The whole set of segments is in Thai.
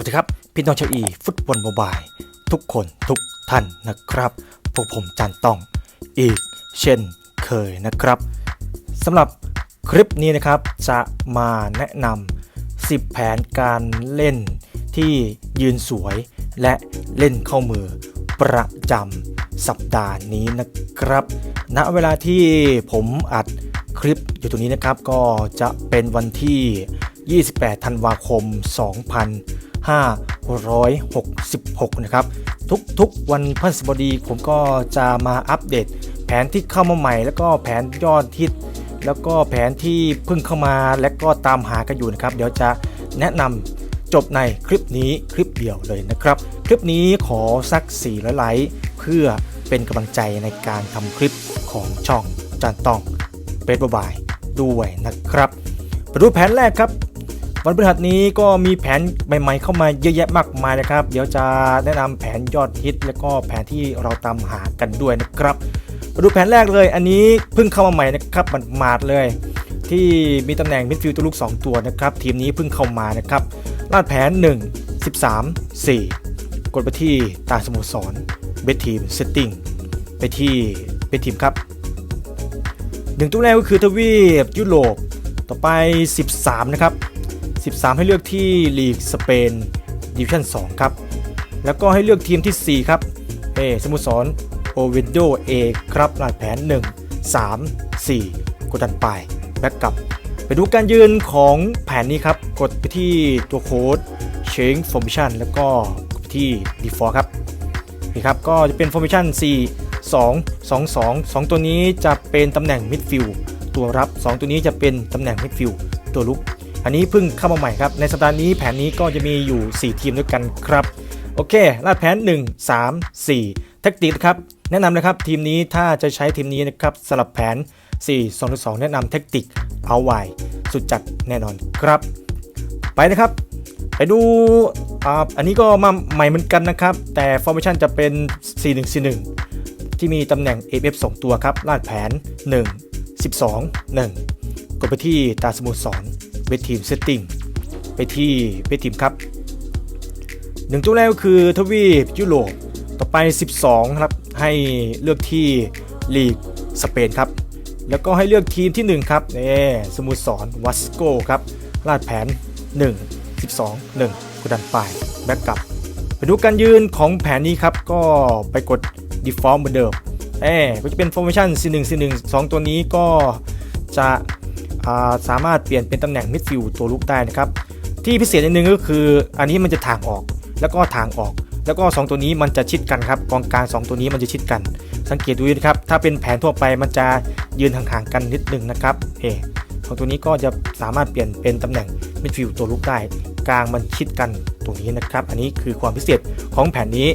วัสดีครับ พี่น้องชาวอีฟุตบอลโมบาย ทุกคนทุกท่านนะครับ พวกผมจันต้องอีกเช่นเคยนะครับสำหรับคลิปนี้นะครับจะมาแนะนำ10 แผนการเล่นที่ยืนสวยและเล่นเข้ามือประจำสัปดาห์นี้นะครับ ณ เวลาที่ผมอัดคลิปอยู่ตรงนี้นะครับก็จะเป็นวันที่ 28 ธันวาคม 2566 นะครับ ทุกๆวันพฤหัสบดีผมก็จะมาอัปเดต แผนที่เข้ามาใหม่ แล้วก็แผนยอดฮิต แล้วก็แผนที่เพิ่งเข้ามาและก็ตามหากันอยู่นะครับ เดี๋ยวจะแนะนำจบในคลิปนี้คลิปเดียวเลยนะครับ คลิปนี้ขอสัก4ไลค์เพื่อเป็นกำลังใจในการทำคลิปของช่องจานตองเป็นบายด้วยนะครับไปดูแผนแรกครับ วันพฤหัสนี้ก็มีแผนใหม่ๆเข้ามาเยอะแยะมากมายนะครับ เดี๋ยวจะแนะนำแผนยอดฮิต แล้วก็แผนที่เราตามหากันด้วยนะครับมาดูแผนแรกเลย อันนี้เพิ่งเข้ามาใหม่นะครับมันมาดเลย ที่มีตำแหน่งมิดฟิลด์ตัวลูก 2 ตัวนะครับ ทีมนี้เพิ่งเข้ามานะครับลาดแผน 1 13 4 กดไปที่ตาสโมสรเบททีมเซตติ้งไปที่เบททีมครับหนึ่งตัวแรกก็คือทวีปยุโรปต่อไป 13 นะครับ 13 ให้เลือกที่ลีกสเปนดิวิชั่น 2 ครับ แล้วก็ให้เลือกทีมที่ 4 ครับเอสโมุสรโอเวนโดเอครับลาดแผน 1 3 4 กดดันไปแบ็กกลับ ไปดูการยืนของแผนนี้ครับ กดไปที่ตัวโค้ด Change Formation แล้วก็กดไปที่ Default ครับนี่ครับ ก็จะเป็น Formation 4 2 2 2 2 ตัวนี้จะเป็นตำแหน่ง Midfield ตัวรับ 2 ตัวนี้จะเป็นตำแหน่ง Midfield ตัวลุก อันนี้เพิ่งเข้ามาใหม่ครับ ในสัปดาห์นี้แผนนี้ก็จะมีอยู่ 4 ทีมด้วยกันครับ โอเคลาดแผน 1 3 4 แท็กติกครับ แนะนำนะครับทีมนี้ถ้าจะใช้ทีมนี้นะครับสลับแผน 4 2 2 แนะนำแท็กติกเอาไว้สุดจัดแน่นอนครับ ไปนะครับไปดูอ,อันนี้ก็มาใหม่เหมือนกันนะครับ แต่ formation จะเป็น 4 1 4 1 ที่มีตำแหน่ง AF 2 ตัวครับ ลาดแผน 1 12 1 กดไปที่ตาสมุสร เวทีมเซตติ้งไปที่เวทีมครับหนึ่งตัวแรกก็คือทวีปยุโรปต่อไป 12ครับให้เลือกที่ลีกสเปนครับ แล้วก็ให้เลือกทีมที่ 1 ครับนี่สมุสรวัสโกครับลาดแผน 1 12 1กดดันไปแบ็กกลับไปดูการยืนของแผนนี้ครับ ก็ไปกด default เหมือนเดิมเอ๊ก็จะเป็น formation C1 C1 2 ตัวนี้ก็จะ สามารถเปลี่ยนเป็นตำแหน่ง midfield ตัวลุกได้นะครับ ที่พิเศษอันหนึงก็คืออันนี้มันจะทางออกแล้วก็ทางออก แล้วก็ 2 ตัวนี้มันจะชิดกันครับกองกลาง2ตัวนี้มันจะชิดกัน สังเกตดูนะครับถ้าเป็นแผนทั่วไปมันจะยืนห่างๆกันนิดนึงนะครับเอของตัวนี้ก็จะสามารถเปลี่ยนเป็นตำแหน่ง midfield ตัวลุกได้กลางมันชิดกันตรงนี้นะครับ อันนี้คือความพิเศษของแผนนี้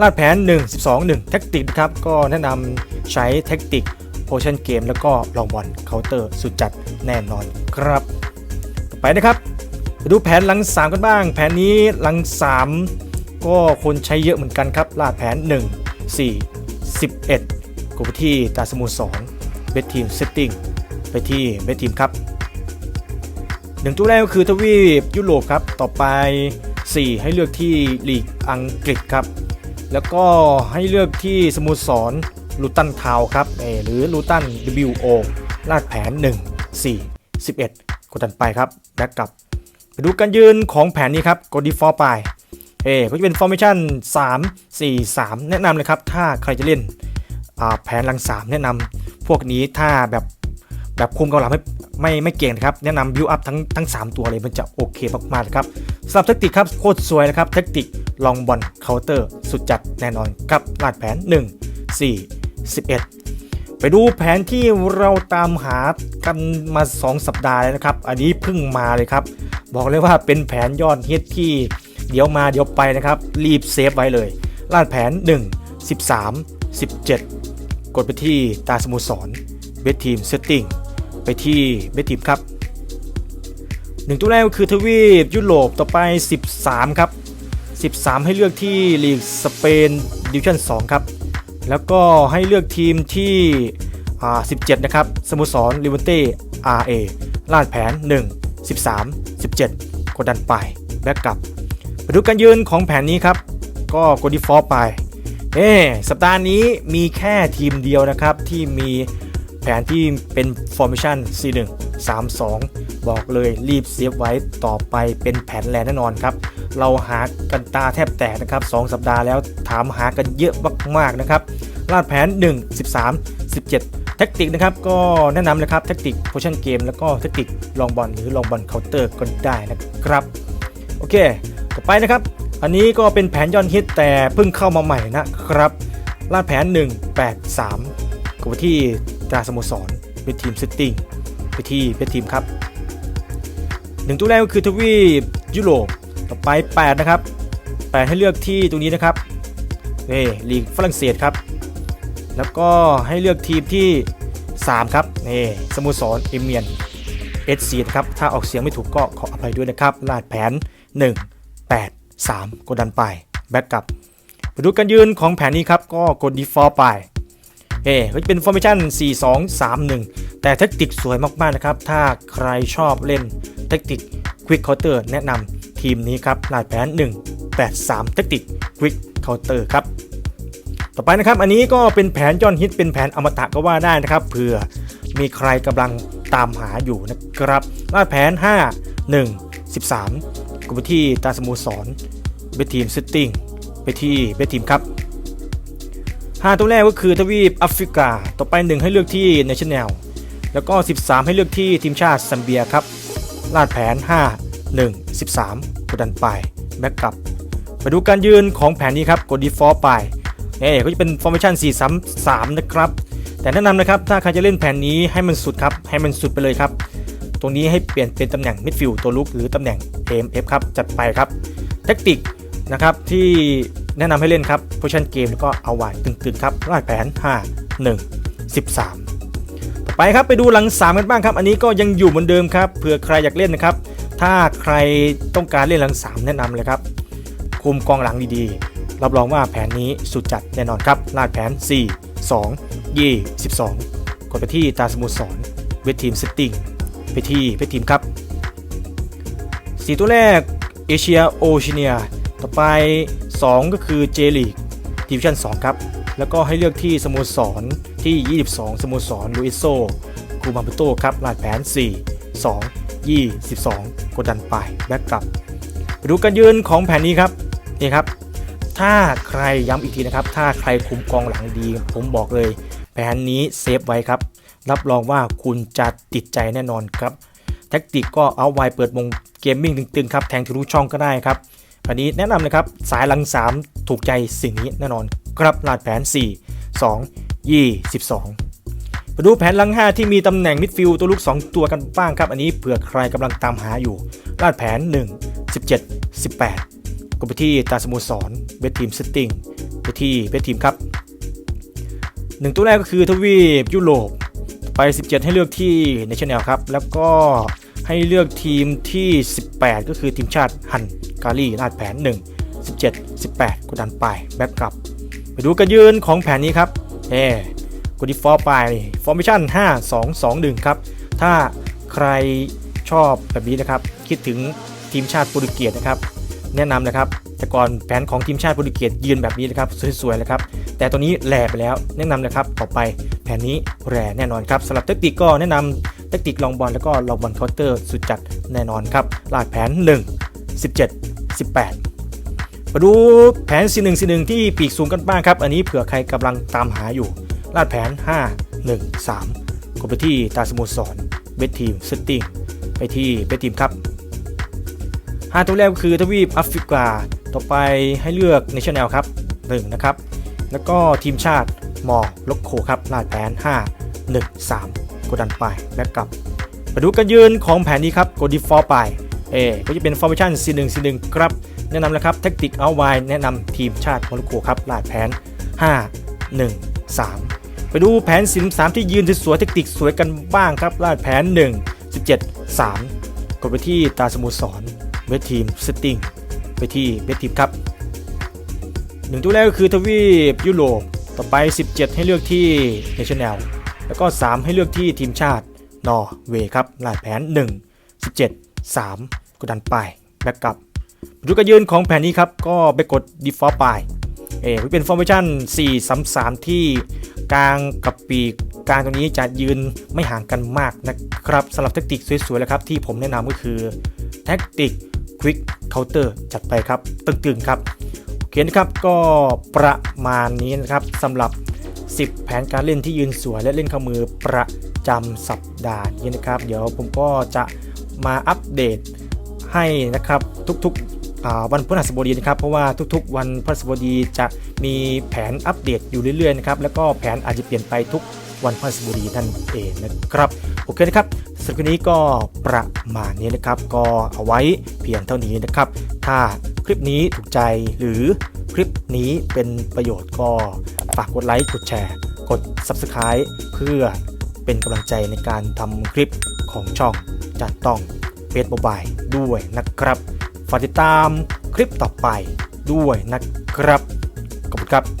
ลาดแผน 1 12 1แท็กติกนะครับก็แนะนำใช้แท็กติก โพชั่นเกมแล้วก็ลองบอลเคาน์เตอร์สุดจัดแน่นอนครับต่อไปนะครับไปดูแผนหลัง 3 กันบ้าง แผนนี้หลัง 3 ก็คนใช้เยอะเหมือนกันครับลาดแผน 1 4 11กดไปที่ตาสมุสรเบททีมเซตติ้งไปที่เบททีมครับหนึ่งตัวแรกก็คือทวีปยุโรปครับ ต่อไป 4 ให้เลือกที่ลีกอังกฤษครับ แล้วก็ให้เลือกที่สโมุสร ลูตันทาวครับเออหรือลูตัน WO ลาดแผน 1 4 11 กดดันไปครับแบ็กกลับไปดูการยืนของแผนนี้ครับกด default ไปเออก็จะเป็น formation 3 4 3 แนะนำเลยครับ ถ้าใครจะเล่นแผนหลัง 3 แนะนำพวกนี้ถ้าแบบแบบคุมกำลังไม่ไม่ไม่เก่งนะครับ แนะนำ build up ทั้งทั้ง 3 ตัวเลยมันจะโอเคมากๆเลยครับสำหรับเทคนิคครับโคตรสวยนะครับเทคนิคลองบอลเคาน์เตอร์สุดจัดแน่นอนครับลาดแผน 1 4 11 ไปดูแผนที่เราตามหากันมา 2 สัปดาห์แล้วนะครับ อันนี้เพิ่งมาเลยครับ บอกเลยว่าเป็นแผนยอดฮิตที่เดี๋ยวมาเดี๋ยวไปนะครับ รีบเซฟไว้เลยลาดแผน 1 13 17 กดไปที่ตาสมุสรเบททีมเซตติ้งไปที่เบททีมครับหนึ่งตัวแรกก็คือทวีปยุโรปต่อไป 13 ครับ 13 ให้เลือกที่ลีกสเปนดิวิชั่น 2 ครับ แล้วก็ให้เลือกทีมที่ 17 นะครับ สโมุสรลิเวนเต้ RA ลาดแผน 1 13 17 กดดันไป แบ็กกลับไปดูการยืนของแผนนี้ครับ ก็กด default ไปเอ๊สัปดาห์นี้มีแค่ทีมเดียวนะครับ ที่มีแผนที่เป็น formation C1 3 2 บอกเลยรีบเซฟไว้ต่อไปเป็นแผนแลนแน่นอนครับ เราหากันตาแทบแตกนะครับ 2 สัปดาห์แล้วถามหากันเยอะ มากนะครับลาดแผน 1 13 17 แท็กติกนะครับก็แนะนำเลยครับแท็กติกโพชั่นเกมแล้วก็แท็กติกลองบอลหรือลองบอลเคาน์เตอร์ก็ได้นะครับโอเค ต่อไปนะครับ อันนี้ก็เป็นแผนยอดฮิตแต่เพิ่งเข้ามาใหม่นะครับลาดแผน 183กับที่ตราสโมสรเป็นทีมเซตติ้งไปที่เป็นทีมครับหนึ่งตัวแรกก็คือทวีปยุโรปต่อไป 8 นะครับ 8 ให้เลือกที่ตรงนี้นะครับ เอ่ลีกฝรั่งเศสครับ แล้วก็ให้เลือกทีมที่ 3 ครับนี่สโมสรเอเมียนเอสนะครับ ถ้าออกเสียงไม่ถูกก็ขออภัยด้วยนะครับลาดแผน 1 8 3 กดดันไป แบ็กกลับมาดูการยืนของแผนนี้ครับ ก็กด default ไปเอ่ก็จะเป็น formation 4 2 3 1 แต่แทคติกสวยมากๆนะครับ ถ้าใครชอบเล่นแทคติก quick counter แนะนำทีมนี้ครับลายแผน 1 8 3แทคติก quick counter ครับ ต่อไปนะครับ อันนี้ก็เป็นแผนยอดฮิตเป็นแผนอมตะก็ว่าได้นะครับเผื่อมีใครกำลังตามหาอยู่นะครับลาดแผน 5 1 13ก็ไปที่ตาสโมูสรเบทีมซิตติ้งไปที่เบทีมครับ5ตัวแรกก็คือทวีปแอฟริกา ต่อไป 1 ให้เลือกที่ National แล้วก็ 13 ให้เลือกที่ทีมชาติซัมเบียครับ ลาดแผน 5 1 13กดดันไป แบ็กกลับ มาดูการยืนของแผนนี้ครับกด default ไปเอ่ก็จะเป็น formation 4 3 3 นะครับ แต่แนะนำนะครับถ้าใครจะเล่นแผนนี้ให้มันสุดครับ ให้มันสุดไปเลยครับ ตรงนี้ให้เปลี่ยนเป็นตำแหน่ง midfield ตัวลุกหรือตำแหน่ง AMF ครับ จัดไปครับแท็กติกนะครับที่แนะนำให้เล่นครับ position game แล้วก็เอาไว้ตึงๆครับลากแผน 5 1 13 ต่อไปครับไปดูหลัง 3 กันบ้างครับ อันนี้ก็ยังอยู่เหมือนเดิมครับเผื่อใครอยากเล่นนะครับ ถ้าใครต้องการเล่นหลัง 3 แนะนำเลยครับ คุมกองหลังดีๆ รับรองว่าแผนนี้สุดจัดแน่นอนครับลาดแผน 4 2 2 12กดไปที่ตาสมุสรเวททีมเซตติ้งไปที่เวททีมครับสีตัวแรกเอเชียโอเชียต่อไป 2 ก็คือเจลีกดิวิชั่น2ครับ แล้วก็ให้เลือกที่สโมสรที่ 22 สโมสรลูอิโซคูมาปุโตครับลาดแผน 4 2 22 กดดันไปแบ็กกลับ ดูการยืนของแผนนี้ครับ นี่ครับ ถ้าใครย้ำอีกทีนะครับ ถ้าใครคุมกองหลังดี ผมบอกเลย แผนนี้เซฟไว้ครับ รับรองว่าคุณจะติดใจแน่นอนครับแท็กติกก็เอาไว้เปิดวงเกมมิ่งตึงๆครับแทงทะลุช่องก็ได้ครับอันนี้แนะนำเลยครับสายหลัง 3 ถูกใจสิ่งนี้แน่นอนครับลาดแผน 4 2 22มาดูแผนหลัง 5 ที่มีตำแหน่งมิดฟิลด์ตัวลูก 2 ตัวกันบ้างครับ อันนี้เผื่อใครกำลังตามหาอยู่ลาดแผน 1 17 18 ก็ไปที่ตาสโมุสรเบททีมเซตติ้งไปที่เบททีมครับ1ตัวแรกก็คือทวีปยุโรปไป 17 ให้เลือกที่ในชแนลครับ แล้วก็ให้เลือกทีมที่ 18 ก็คือทีมชาติฮันการีลาดแผน 1 17 18กดดันไปแบ็กกลับ ไปดูกันยืนของแผนนี้ครับเอ่กดดีฟอลไปฟอร์มิชั่น5 2 2 1 ครับ ถ้าใครชอบแบบนี้นะครับ คิดถึงทีมชาติโปรตุเกสนะครับ แนะนำนะครับ แต่ก่อนแผนของทีมชาติโปรตุเกสยืนแบบนี้นะครับสวยๆเลยครับ แต่ตัวนี้แหลไปแล้วแนะนำนะครับต่อไปแผนนี้แหลแน่นอนครับสำหรับเทคนิคก็แนะนำเทคนิคลองบอลแล้วก็ลองบอลเคาน์เตอร์สุดจัดแน่นอนครับลากแผน 1 17 18 มาดูแผน C1 C1 ที่ปีกสูงกันบ้างครับ อันนี้เผื่อใครกำลังตามหาอยู่ ลาดแผน 5 1 3กดไปที่ตาสโมุสรเบททีมเซตติ้งไปที่เบททีมครับ 5ตัวแรกก็คือทวีปแอฟริกา ต่อไปให้เลือก National ครับ1นะครับ แล้วก็ทีมชาติมอลโคครับลาดแผน 5 1 3กดดันไปแบ็กกลับมาดูกันยืนของแผนนี้ครับกด default ไปเอก็จะเป็น formation C1 C1 ครับ แนะนำนะครับแท็กติกเอาไว้แนะนำทีมชาติโมร็อกโกครับลาดแผน 5 1 3 ไปดูแผนสิน3ที่ยืนสวยๆแท็กติกสวยกันบ้างครับลาดแผน 1 17 3 กดไปที่ตาสมุสร เวททีมเซตติ้งไปที่เวททีมครับหนึ่งตัวแรกก็คือทวีปยุโรปต่อไป 17 ให้เลือกที่ National แล้วก็ 3 ให้เลือกที่ทีมชาตินอร์เวย์ครับลาดแผน 1 17 3 กดดันไปแบ็กกลับจุดการยืนของแผนนี้ครับ ก็ไปกด default ไปเอ่เป็น formation 4 3 3 ที่กลางกับปีกกลางตรงนี้จะยืนไม่ห่างกันมากนะครับสำหรับแทคติกสวยๆแล้วครับ ที่ผมแนะนำก็คือแทคติก ควิกเคาน์เตอร์จัดไปครับตึงๆครับโอเคนะครับก็ประมาณนี้นะครับสำหรับ 10 แผนการเล่นที่ยืนสวยและเล่นข้ามือประจำสัปดาห์นี้นะครับ เดี๋ยวผมก็จะมาอัปเดตให้นะครับทุกๆ วันพฤหัสบดีนะครับเพราะว่าทุกๆ วันพฤหัสบดีจะมีแผนอัปเดตอยู่เรื่อยๆนะครับแล้วก็แผนอาจจะเปลี่ยนไปทุกวันพฤหัสบดีนั่นเองนะครับโอเคนะครับสำหรับนี้ก็ประมาณนี้นะครับ ก็เอาไว้เพียงเท่านี้นะครับ ถ้าคลิปนี้ถูกใจหรือคลิปนี้เป็นประโยชน์ก็ฝากกดไลค์กดแชร์ กด Subscribe เพื่อเป็นกำลังใจในการทำคลิปของช่องจัดต้องเฟซบายด้วยนะครับ ฝากติดตามคลิปต่อไปด้วยนะครับ ขอบคุณครับ